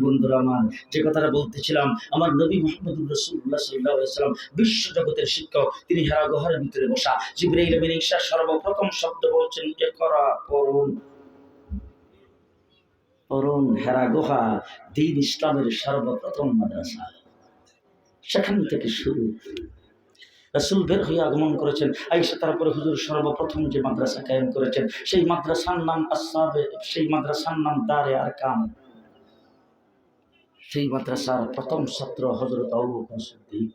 বন্ধুরা আমার, যে কথাটা বলতেছিলাম, আমার নবী রসুল্লাহ বিশ্ব জগতের শিক্ষক, তিনি হেরা গুহার ভিতরে বসা। ঈসা সর্বপ্রথম শব্দ বলছেন করা পড়ুন পড়ুন হেরা দিন ইসলামের সর্বপ্রথম মাদ্রাসা। সেখান থেকে শুরু। রাসুল বের হয়ে আগমন করেছেন। আইসা তারপরে হুজুর সর্বপ্রথম যে মাদ্রাসা কায়েম করেছেন, সেই মাদ্রাসার নাম আসাবে সেই মাদ্রাসার নাম দারে আর কাম সেই মাদ্রাসার প্রথম ছাত্র হজরত আবু সিদ্দিক।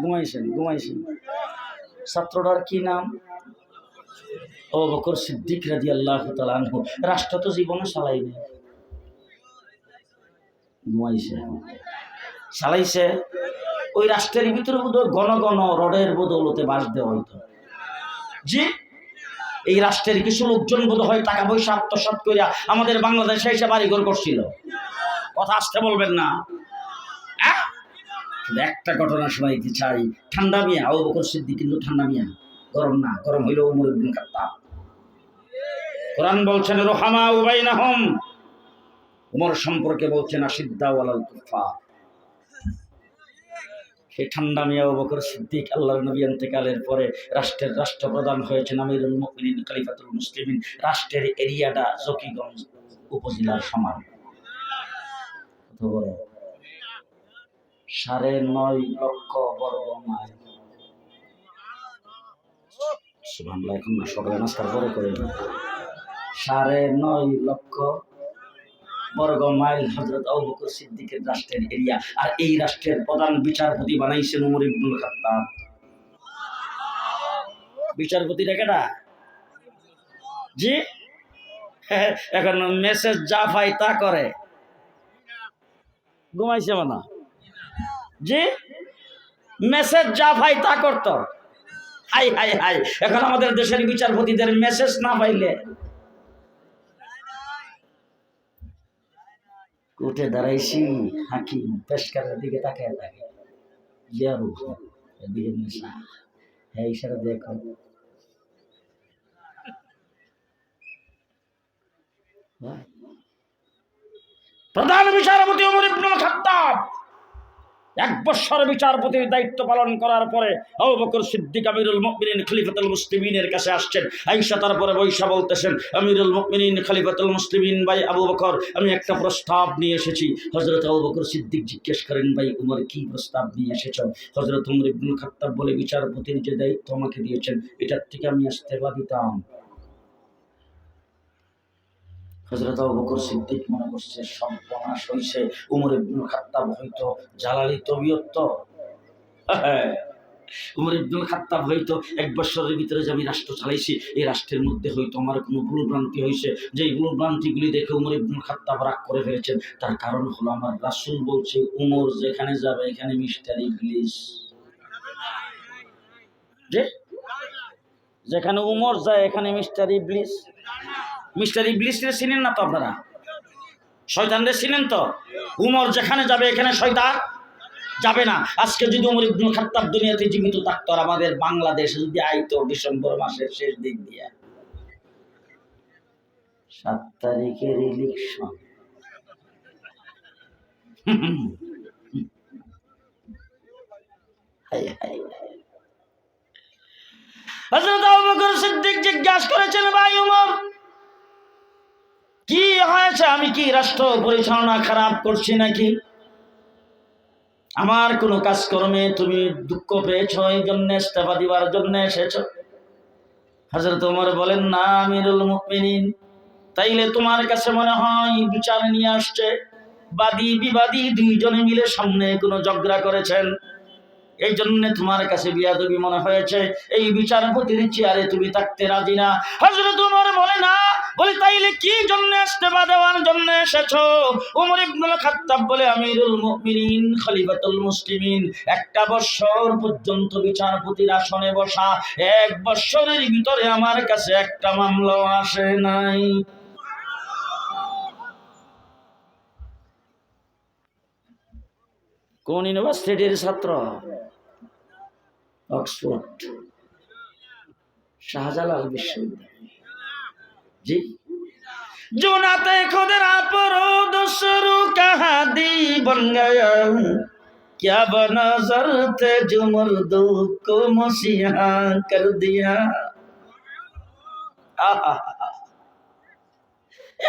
ঘুমাইছেন ঘুমাইছেন। ছাত্রটার কি নাম? ও বকর সিদ্দিক রাজি আল্লাহ তালানহু রাষ্ট্র তো জীবনে চালাইনি ঘুমাইছে। চালাইছে। ওই রাষ্ট্রের ভিতরে বোধহয় ঘন ঘন রডের বদৌলতে বাস দেওয়া হইতো। জি? এই রাষ্ট্রের কিছু লোকজন বোধ হয় টাকা পয়সা আত্মসাত করিয়া আমাদের বাংলাদেশে এসে বাড়িঘর করছিল। কথা আসতে বলবেন না? শুধু একটা ঘটনা শোনাইতে চাই। ঠান্ডা মিয়া, আবু বকর সিদ্দিক কিন্তু ঠান্ডা মিয়া। গরম না, গরম হইলেও উমর ইবনে খাত্তাব। কোরআন বলছেন রোহামা উবাইনাহুম উমর সম্পর্কে বলছেন আশিদ্দা ওয়ালাল কুফা সেই ঠান্ডা মিয়া বকর সিদ্দিক আল্লাহ নবী অন্তেকালের পরে রাষ্ট্রের রাষ্ট্রপ্রধান হয়েছেন আমিরুল মুমিনিন খলিফাতুল মুসলিমিন। রাষ্ট্রের এরিয়াটা জকিগঞ্জ উপজেলার সমান। সাড়ে নয় লক্ষ বর্গ মাইল। এখন না সকালে নাস্তার পরে করে। সাড়ে নয় লক্ষ মাইল হজরত সিদ্দিকের রাষ্ট্রের এরিয়া। আর এই রাষ্ট্রের প্রধান বিচারপতি বানাইছেন উমর খাত্তাব। বিচারপতিটা কেটা জি? এখন মেসেজ যা পাই তা করে। ঘুমাইছে মানা? জি? মেসেজ যা পাই তা করত। হাই হাই হাই। এখন আমাদের দেশের বিচারপতিদের মেসেজ না পাইলে উঠে দাঁড়াইছি হাকিম পেশকারের দিকে তাকায় থাকে জিয়ারু এদিকে নেশা হ্যাঁ ইশারা দেখো প্রধান বিচারপতি ওমর ইবনুল খাত্তাব এক বৎসর বিচারপতির দায়িত্ব পালন করার পরে আবু বকর সিদ্দিক আমিরুল মুমিনিন খলিফাতুল মুসলিমিনের কাছে আসছেন। আয়েশা তারপরে বৈশা বলতেছেন, আমিরুল মুমিনিন খলিফাতুল মুসলিমিন ভাই আবু বকর, আমি একটা প্রস্তাব নিয়ে এসেছি। হজরত আবু সিদ্দিক জিজ্ঞেস করেন, ভাই উমর, কি প্রস্তাব নিয়ে এসেছ? হজরত উমর ইবনুল খাত্তাব বলে, বিচারপতির যে দায়িত্ব আমাকে দিয়েছেন, এটার থেকে আমি ইস্তেফা দিতাম হজরত বকর সিদ্দিক মনে করছে সর্বনাশ হইছে। উমর ইবনুল খাত্তাব হয়তো জালালি তবিয়ত হ্যাঁ, উমর ইবনুল খাত্তাব হয়তো এক বছরের ভিতরে যে আমি রাষ্ট্র চালাইছি এই রাষ্ট্রের মধ্যে হয়তো আমার কোনো ভুল ভ্রান্তি হয়েছে যে এই ভুল দেখে উমর ইবনুল খাত্তাব রাগ করে ফেলেছেন তার কারণ হলো আমার রাসূল বলছে উমর যেখানে যাবে এখানে মিস্টার ইংলিশ যে? যেখানে উমর যায় এখানে মিস্টার ইবলিস। মিস্টার ইবলিসকে চিনেন না তো আপনারা? শয়তানরে চিনেন তো? উমর যেখানে যাবে, এখানে শয়তান যাবে না। আজকে যদি উমর ইবনুল খাত্তাব দুনিয়াতে জীবিত থাকতো আর আমাদের বাংলাদেশে যদি আইতো ডিসেম্বর মাসের শেষ দিক দিয়ে। সাত তারিখের ইলেকশন। হযরত আবু বকর সিদ্দিক জিজ্ঞাসা করেছেন ভাই উমর কি হয়েছে, আমি কি রাষ্ট্র পরিচালনা খারাপ করছি নাকি? আমার কোনো কাজকর্মে তুমি দুঃখ পেয়েছ এই জন্য, ইস্তফা দিবার জন্য এসেছ? হাজরত তোমার বলেন, না, আমিরুল মুমিনিন। তাইলে তোমার কাছে মনে হয় বিচার নিয়ে আসছে? বাদী, বিবাদী দুইজনে মিলে সামনে কোনো ঝগড়া করেছেন? এই জন্য তোমার কাছে বিয়াদবি মনে হয়েছে। এই বিচারপতির চেয়ারে তুমি থাকতে রাজি না। হজরত উমর বলে, না বলে, তাইলে কি জন্য ইস্তেফা দেওয়ার জন্য এসেছ? উমর ইবনুল খাত্তাব বলে, আমিরুল মুমিনিন, খলিফাতুল মুসলিমিন, একটা বছর পর্যন্ত বিচারপতির আসনে বসা, এক বছরের ভিতরে আমার কাছে একটা মামলাও আসে নাই। কোন ইউনিভার্সিটির ছাত্র? অক্সফোর্ড, শাহজালাল বিশ্ববিদ্যালয়। জি जो नाते खुद परो दूसरों का हादी बन गया क्या बना जरते जो मर्दों को मसीहा कर दिया আহা!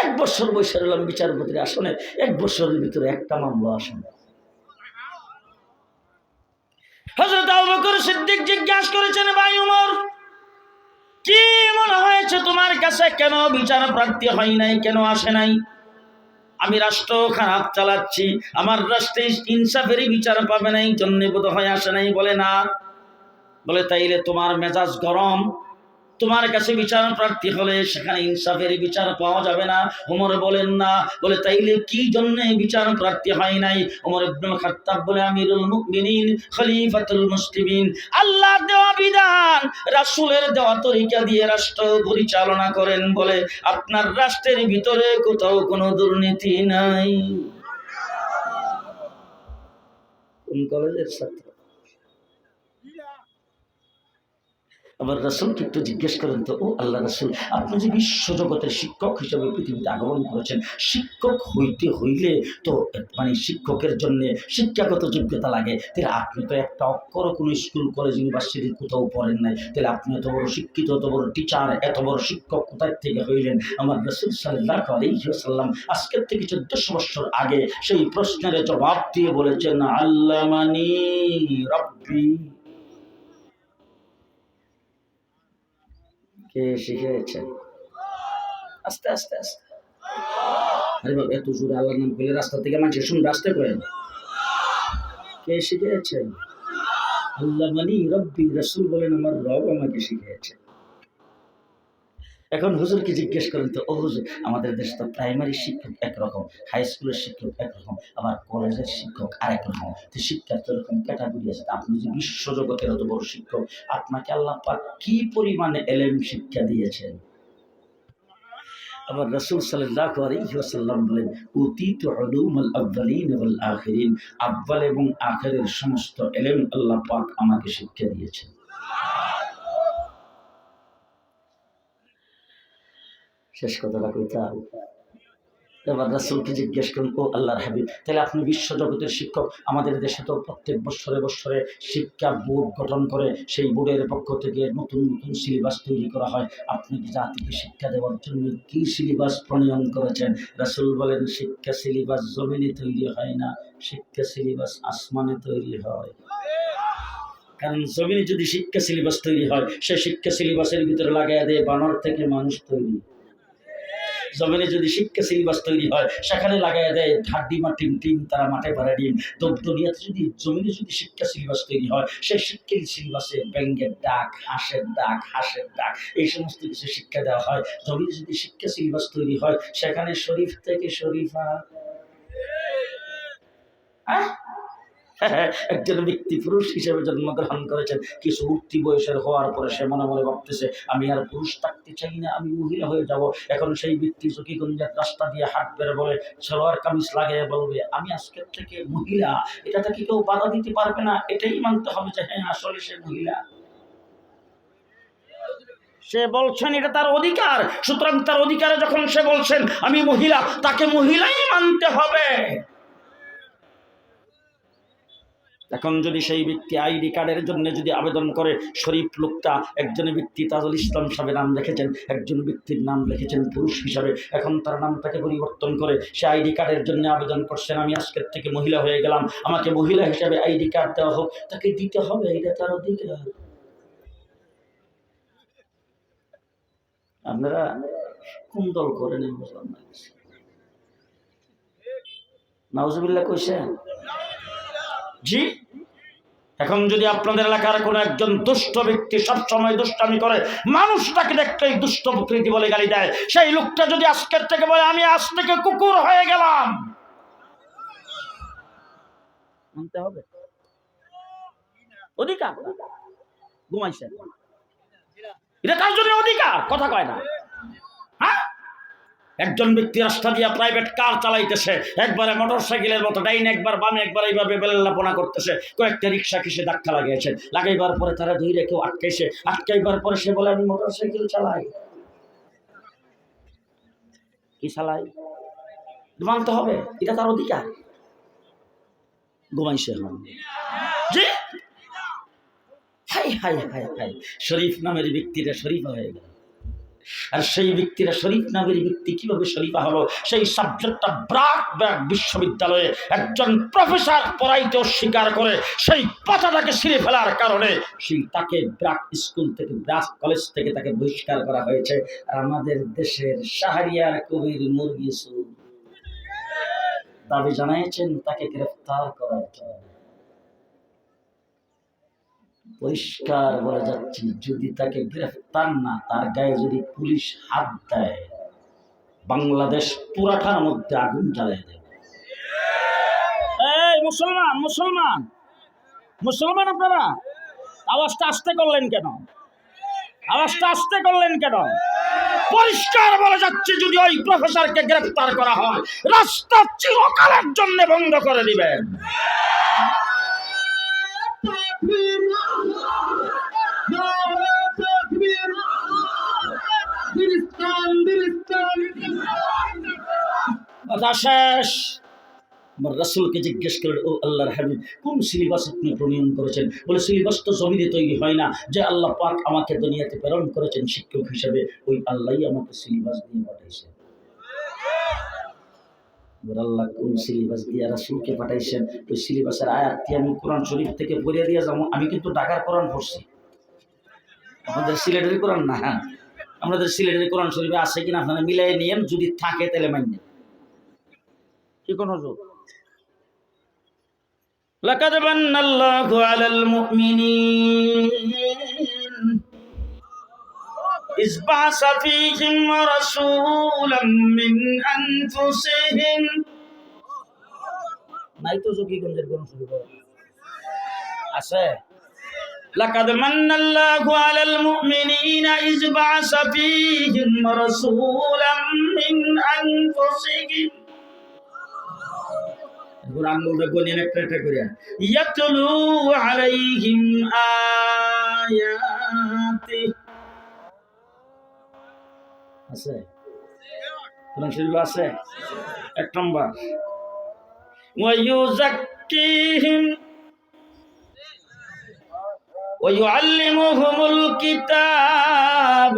এক বছর বসে রইলাম বিচারপতির আসনে এক বছরের ভিতরে একটা মামলা আসনে হজরত আবু বকর সিদ্দিক জিজ্ঞাসা করেছেন ভাই উমর কি মনে তোমার কাছে কেন বিচার প্রার্থী হয় নাই? কেন আসে নাই? আমি রাষ্ট্র খারাপ চালাচ্ছি। আমার রাষ্ট্রে ইনসাফেরই বিচার পাবে নাই জন্মে বোধ হয় আসে নাই। বলে না। বলে তাইলে তোমার মেজাজ গরম। তোমার কাছে বিচার প্রার্থী হলে সেখানে ইনসাফের বিচার পাওয়া যাবে না। ওমর বলেন না। বলে, তাইলে কি জন্য বিচার প্রার্থী হয় নাই? ওমর ইবনুল খাত্তাব বলে, আমিরুল মুমিনিন, খলিফাতুল মুসলিমিন, আল্লাহর দেওয়া বিধান, রাসূলের দেওয়া তরিকা দিয়ে রাষ্ট্র পরিচালনা করেন বলে, আপনার রাষ্ট্রের ভিতরে কোথাও কোনো দুর্নীতি নাই। কোন কলেজের ছাত্র? আবার রাসুলকে একটু জিজ্ঞেস করেন তো, ও আল্লাহ রাসুল, আপনি যে বিশ্বজগতের শিক্ষক হিসেবে পৃথিবীতে আগমন করেছেন, শিক্ষক হইতে হইলে তো মানে শিক্ষকের জন্য শিক্ষাগত যোগ্যতা লাগে। তাহলে আপনি তো একটা অক্ষর কোনো স্কুল, কলেজ ইউনিভার্সিটি কোথাও পড়েন নাই। তাহলে আপনি এত বড় শিক্ষিত, এত বড় টিচার এত বড় শিক্ষক কোথায় থেকে হইলেন? আমার রসুল সাল্লাহ আলাইসাল্লাম আজকের থেকে চোদ্দশো বছর আগে সেই প্রশ্নের জবাব দিয়ে বলেছেন আল্লাহ মানি রব্বি। কে শিখেছেন আস্তে আস্তে আস্তে। আরে বাবা এত জোরে আল্লাহর নাম পেলে রাস্তা থেকে মানুষ শুনবে আসতে করেন কে শিখেছেন আল্লাহ মানি রব্বি রসুল বলেন আমার রব আমাকে শিখিয়েছে। এখন হুজুরকে জিজ্ঞেস করেন তো, ও হুজুর, আমাদের দেশে তো প্রাইমারি শিক্ষক একরকম হাই স্কুলের শিক্ষক একরকম, আবার কলেজের শিক্ষক আরেক রকম। তো শিক্ষার তো এরকম ক্যাটাগরি আছে। আপনি যে বিশ্বজগতের এত বড় শিক্ষক, আপনাকে আল্লাহ পাক কি পরিমাণে এলেম শিক্ষা দিয়েছেন? আবার রসুল সাল্লাহ আলাইসাল্লাম বলেন অতীত আলুমুল আব্বালিন আব্বাল এবং আখেরের সমস্ত এলেম আল্লাহ পাক আমাকে শিক্ষা দিয়েছেন। শেষ কথাটা কইতা এবার রাসুলকে জিজ্ঞেস করুন, ও আল্লাহর হাবিব, তাহলে আপনি বিশ্বজগতের শিক্ষক, আমাদের দেশে তো প্রত্যেক বছরে বছরে শিক্ষা বোর্ড গঠন করে সেই বোর্ডের পক্ষ থেকে নতুন নতুন সিলেবাস তৈরি করা হয়। আপনি কি জাতিকে শিক্ষা দেওয়ার জন্য কি সিলেবাস প্রণয়ন করেছেন? রাসুল বলেন, শিক্ষা সিলেবাস জমিনে তৈরি হয় না, শিক্ষা সিলেবাস আসমানে তৈরি হয়। কারণ জমিনে যদি শিক্ষা সিলেবাস তৈরি হয়, সে শিক্ষা সিলেবাসের ভিতরে লাগাই দেয়, বানর থেকে মানুষ তৈরি। জমিনে যদি শিক্ষা সিলেবাস তৈরি হয়, সেখানে লাগাই দেয় ঢাড্ডি মাটিম টিম তারা মাঠে ভরা ডিম। দুনিয়াতে যদি জমিনে যদি শিক্ষা সিলেবাস তৈরি হয়, সেই শিক্ষা সিলেবাসে ব্যাঙ্গের ডাক, হাঁসের ডাক হাঁসের ডাক, এই সমস্ত কিছু শিক্ষা দেওয়া হয়। জমিনে যদি শিক্ষা সিলেবাস তৈরি হয়, সেখানে শরীফ থেকে শরীফা হ্যাঁ একজন ব্যক্তি পুরুষ হিসেবে জন্মগ্রহণ করেছেন, কিছু উঠতি বয়সের হওয়ার পরে সে মনে মনে ভাবতেছে, আমি আর পুরুষ থাকতে চাই না, আমি মহিলা হয়ে যাব। এখন সেই ব্যক্তি চকিগঞ্জের রাস্তা দিয়ে হাঁটবে, বলে সালোয়ার কামিজ লাগিয়ে বলবে, আমি আজকের থেকে মহিলা, এটাতে কি কেউ বাধা দিতে পারবে না? এটাই মানতে হবে যে হ্যাঁ আসলে সে মহিলা। সে বলছেন, এটা তার অধিকার। সুতরাং তার অধিকারে যখন সে বলছেন, আমি মহিলা, তাকে মহিলাই মানতে হবে। এখন যদি সেই ব্যক্তি আইডি কার্ডের জন্য যদি আবেদন করে, শরীফ লোকটা একজন ব্যক্তি তাজুল ইসলাম সাহেবের নাম লিখেছেন, একজন ব্যক্তির নাম লিখেছেন পুরুষ হিসাবে, এখন তার নামটাকে পরিবর্তন করে সে আইডি কার্ডের জন্য আবেদন করছেন আমি আজকের থেকে মহিলা হয়ে গেলাম, আমাকে মহিলা হিসাবে আইডি কার্ড দেওয়া হোক, তাকে দিতে হবে, এটা তার অধিকার। আপনারা কোন দল করেন আমি বুঝলাম না নাউজুবিল্লাহ কইছেন? জি? এখন যদি আপনাদের এলাকার কোনো একজন দুষ্ট ব্যক্তি সবসময় দুষ্টামি করে, মানুষটাকে দেখতেই দুষ্ট প্রকৃতি বলে গালি দেয়। সেই লোকটা যদি আজকের থেকে বলে, আমি আজ থেকে কুকুর হয়ে গেলাম। হবে। অধিকার। ঘুমাইছে এটা তার জন্য অধিকার? কথা কয় না। একজন ব্যক্তি রাস্তা দিয়া প্রাইভেট কার চালাইতেছে, একবারে মোটর সাইকেলের মতো ডাইন একবার বামে একবার এইভাবে বেলাল্লাপনা করতেছে, কয়েকটা রিক্সা কিসে ধাক্কা লাগিয়েছে, লাগাইবার পরে তারা ধৈরে কেউ আটকাইছে, আটকাইবার পরে সে বলে, আমি মোটর সাইকেল চালাই। কি চালাই? মানতে হবে, এটা তার অধিকার। ঘুমাইছে এখন। হাই হাই হাই হাই। শরীফ নামের ব্যক্তিরা শরীফ হয়ে গেল। আর সেই ব্যক্তিরা শরীফ নামের ব্যক্তি কীভাবে শরীফা হলো? সেই সাবজেক্টটা ব্রাক ব্রাক বিশ্ববিদ্যালয়ে একজন প্রফেসর পড়াইতে অস্বীকার করে, সেই পাতাটাকে ছিঁড়ে ফেলার কারণে সেই তাকে ব্রাক স্কুল থেকে, ব্রাক কলেজ থেকে তাকে বহিষ্কার করা হয়েছে। আর আমাদের দেশের শাহরিয়ার কবির মুরগি সুর। দাবি জানিয়েছেন তাকে গ্রেফতার করার জন্য। পরিষ্কার বলে যাচ্ছি যদি তাকে গ্রেফতার না, তার গায়ে যদি পুলিশ হাত দেয়, বাংলাদেশ পুরাটার মধ্যে আগুন জ্বালিয়ে দেবে। মুসলমান মুসলমান মুসলমান আপনারা, আওয়াজটা আসতে করলেন কেন? আওয়াজটা আসতে করলেন কেন? পরিষ্কার বলে যাচ্ছে, যদি ওই প্রফেসরকে গ্রেফতার করা হয়, রাস্তা চিরকালের জন্য বন্ধ করে দিবেন। রাসুলকে জিজ্ঞেস করলেন, ও আল্লাহর হাবিব, কোন সিলেবাস আপনি প্রণয়ন করেছেন? বলে সিলেবাস তো জমিনে তৈরি হয় না। যে আল্লাহ পাক আমাকে দুনিয়াতে প্রেরণ করেছেন শিক্ষক হিসেবে, ওই আল্লাহই আমাকে সিলেবাস দিয়ে পাঠাইছেন এবার আল্লাহ কোন সিলেবাস দিয়ে রাসুলকে পাঠাইছেন ওই সিলেবাসের আয়াতটি আমি কোরআন শরীফ থেকে পড়িয়ে দিয়ে যাবো আমি কিন্তু ঢাকার কোরআন পড়ছি আমাদের সিলেটের কোরআন না হ্যাঁ আমাদের সিলেটের কোরআন শরীফে আছে কিনা আপনারা মিলাই নিয়েন যদি থাকে তাহলে মান্য কি কোন হুজুর لقد من الله على المؤمنين إذ بعث فيهم رسولا من أنفسهم নাই তো জকিগঞ্জের কোন শুরু করে আছে لقد من الله على المؤمنين إذ بعث فيهم رسولا من أنفسهم এবার আঙ্গুলটা গলিয়ে একটা একটা করে ইয়াতলু আলাইহিম আয়াতি আছে? কোরআন শরীফ আছে? এক নম্বর। ওয়ায়ুজাক্কিহিম ওয়ায়ুআল্লিমুহুমুল কিতাব।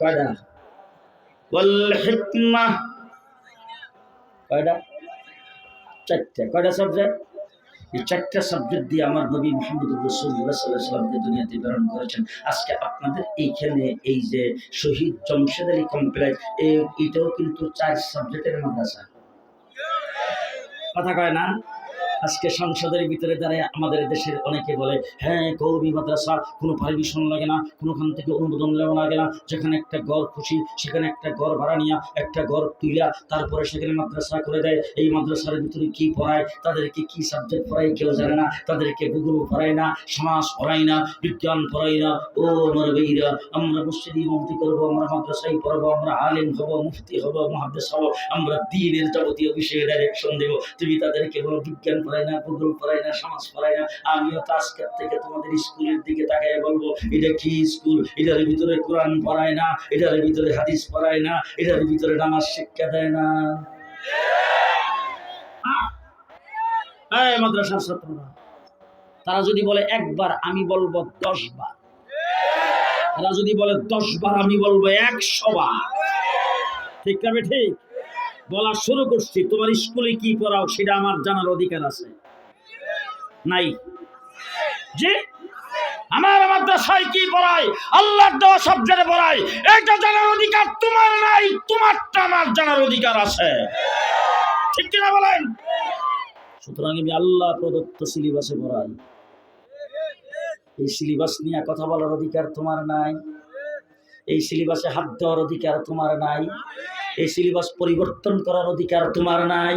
কয়টা? হিকমা কয়টা? চারটে। কয়টা সাবজেক্ট এই চারটা সাবজেক্ট দিয়ে আমার নবী মোহাম্মদ রসুল্লাহ সাল্লাহ সাল্লামকে দুনিয়াতে প্রেরণ করেছেন। আজকে আপনাদের এইখানে এই যে শহীদ জমশেদ আলী কমপ্লেক্স এটাও কিন্তু চার সাবজেক্টের মাদ্রাসা। কথা কয় না? আজকে সংসদের ভিতরে দাঁড়ায় আমাদের দেশের অনেকে বলে হ্যাঁ কৌমি মাদ্রাসা, কোনো পারমিশন লাগে না, কোনোখান থেকে অনুমোদন নেওয়া লাগে না। যেখানে একটা ঘর খুশি, সেখানে একটা ঘর ভাড়া নিয়া, একটা ঘর তুইলা, তারপরে সেখানে মাদ্রাসা করে দেয়। এই মাদ্রাসার ভিতরে কি পড়ায়? তাদেরকে কি সাবজেক্ট পড়ায় কেউ জানে না। তাদেরকে ভূগোল পড়ায় না, সমাজ পড়ায় না, বিজ্ঞান পড়াই না। ও আমার বেইরা আমরা মসজিদ ইমামতি করব, আমরা মাদ্রাসায় পড়ব, আমরা আলেম হব, মুফতি হব মহাদেশ হব, আমরা দিনের যাবতীয় বিষয়ে ডাইরেকশন দেব। তুমি তাদেরকে বলো বিজ্ঞান পড়ায় না ভূগোল পড়ায় না, সমাজ পড়ায় না, আমিও তো আজকের থেকে তোমাদের স্কুলের দিকে তাকায় বলব, এটা কি স্কুল? এটার ভিতরে কোরআন পড়ায় না, এটার ভিতরে হাদিস পড়ায় না, এটার ভিতরে নামাজ শিক্ষা দেয় না। মাদ্রাসার ছাত্ররা, তারা যদি বলে একবার আমি বলব দশ বার তারা যদি বলে দশ বার আমি বলব একশো বার, ঠিক তবে ঠিক? বলা শুরু করছি, তোমার স্কুলে কি পড়াও সেটা আমার জানার অধিকার আছে। নাই। জি? আমার মাদ্রাসায় কি পড়ায়? আল্লাহর দেওয়া সাবজেক্টে পড়াই এটা জানার অধিকার তোমার নাই, তোমারটা আমার জানার অধিকার আছে। ঠিক কিনা বলেন? সুতরাং আমি আল্লাহ প্রদত্ত সিলেবাসে পড়াই। এই সিলেবাস নিয়ে কথা বলার অধিকার তোমার নাই। এই সিলেবাসে হাত দেওয়ার অধিকার তোমার নাই। এই সিলেবাস পরিবর্তন করার অধিকার তোমার নাই।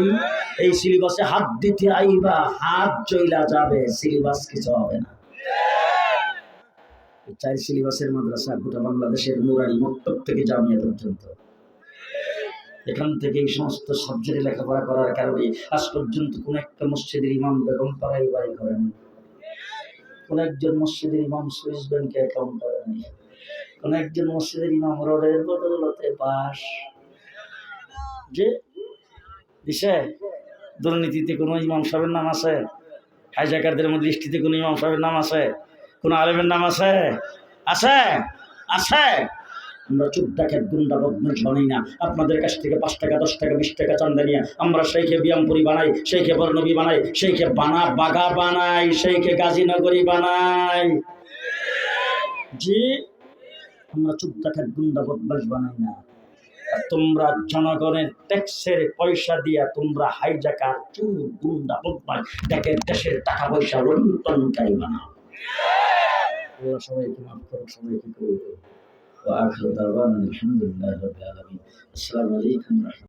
এই সিলেবাসে হাত দিতে আইবা, হাত চইলা যাবে সিলেবাস কিছু হবে না। চার সিলেবাসের মাদ্রাসা গোটা বাংলাদেশের নুরানি মক্তব থেকে জামিয়া পর্যন্ত। এখান থেকে এই সমস্ত সাবজেক্টে লেখাপড়া করার কারণে আজ পর্যন্ত কোন একটা মসজিদের ইমাম বেগম পাড়াই বাড়ি করেন কোন একজন মসজিদের ইমাম সুইস ব্যাংকে অ্যাকাউন্ট করেনি কোন একজন মসজিদের ইমাম রোডের বদলতে পাস যে দিছে দুর্নীতিতে কোনো ইমাম সাহেবের নাম আছে হাইজাকারদের মধ্যে দৃষ্টিতে কোনো ইমাম সাহেবের নাম আছে, কোনো আলেমের নাম আছে? আছে? আছে? আমরা ডাকের গুন্ডা বদমাস বানাই না। আপনাদের কাছ থেকে পাঁচ টাকা, দশ টাকা, বিশ টাকা চান্দা নিয়ে আমরা সেইখে বিয়ামপুরি বানাই সেইখে বর্ণবী বানাই সেইখে বানা বাগা বানাই সেইখে গাজীনগরী বানাই। জি, আমরা ডাকের গুন্ডা বদমাস বানাই না। তোমরা জনগণের ট্যাক্সের পয়সা দিয়া তোমরা হাইজাকার চুর গুন্ডা বদমাস দেখে দেশের টাকা পয়সা লুণ্ঠনকারী বানাও আল্লাহ সবাইকে মাফ করো সবাইকে করো وآخر دعوانا الحمد لله رب العالمين السلام عليكم ورحمة الله